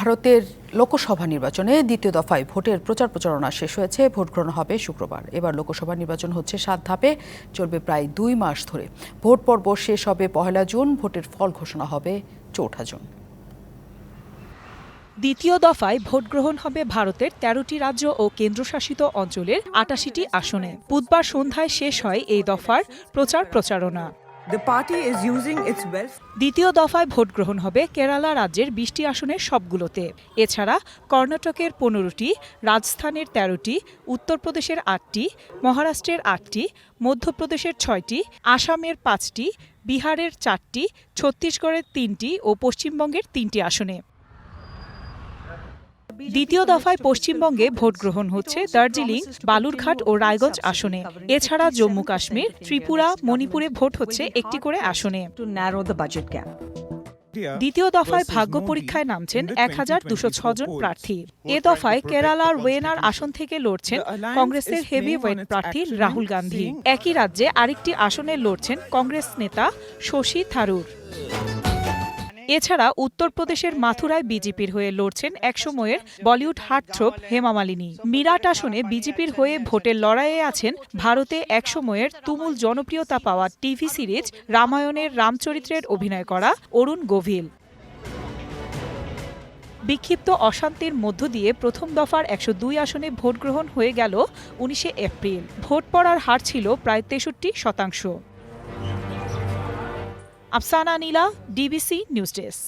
ভারতের লোকসভা নির্বাচনে দ্বিতীয় দফায় ভোটের প্রচার প্রচারণা শেষ হয়েছে। ভোট গ্রহণ হবে শুক্রবার। এবার লোকসভা নির্বাচন হচ্ছে সাত ধাপে, চলবে প্রায় দুই মাস ধরে। ভোট পর্ব শেষ হবে পহেলা জুন। ভোটের ফল ঘোষণা হবে চৌঠা জুন। দ্বিতীয় দফায় ভোট গ্রহণ হবে ভারতের তেরোটি রাজ্য ও কেন্দ্রশাসিত অঞ্চলের আটাশিটি আসনে। বুধবার সন্ধ্যায় শেষ হয় এই দফার প্রচার প্রচারণা। দ্বিতীয় দফায় ভোট গ্রহণ হবে কেরালা রাজ্যের বিশটি আসনের সবগুলোতে। এছাড়া কর্ণাটকের পনেরোটি, রাজস্থানের তেরোটি, উত্তরপ্রদেশের আটটি, মহারাষ্ট্রের আটটি, মধ্যপ্রদেশের ছয়টি, আসামের পাঁচটি, বিহারের চারটি, ছত্তিশগড়ের তিনটি ও পশ্চিমবঙ্গের তিনটি আসনে। দ্বিতীয় দফায় পশ্চিমবঙ্গে ভোট গ্রহণ হচ্ছে দার্জিলিং, বালুরঘাট ও রায়গঞ্জ আসনে। এছাড়া জম্মু কাশ্মীর, ত্রিপুরা, মণিপুরে ভোট হচ্ছে একটি করে আসনে। দ্বিতীয় দফায় ভাগ্য পরীক্ষায় নামছেন এক হাজার দুশো জন প্রার্থী। এ দফায় কেরালার ওয়েনার আসন থেকে লড়ছেন কংগ্রেসের হেভি ওয়েট প্রার্থী রাহুল গান্ধী। একই রাজ্যে আরেকটি আসনে লড়ছেন কংগ্রেস নেতা শশী থারুর। এছাড়া উত্তরপ্রদেশের মাথুরায় বিজেপির হয়ে লড়ছেন একসময়ের বলিউড হার্টথ্রোপ হেমা মালিনী। মিরাট আসনে বিজেপির হয়ে ভোটের লড়াইয়ে আছেন ভারতে একসময়ের তুমুল জনপ্রিয়তা পাওয়া টিভি সিরিজ রামায়ণের রামচরিত্রের অভিনয় করা অরুণ গোভিল বিক্ষিপ্ত অশান্তির মধ্য দিয়ে প্রথম দফার একশো দুই আসনে ভোট গ্রহণ হয়ে গেল উনিশে এপ্রিল। ভোট পড়ার হার ছিল প্রায় তেষট্টি শতাংশ। अफसाना नीला डीबीसी न्यूज़ डेस्क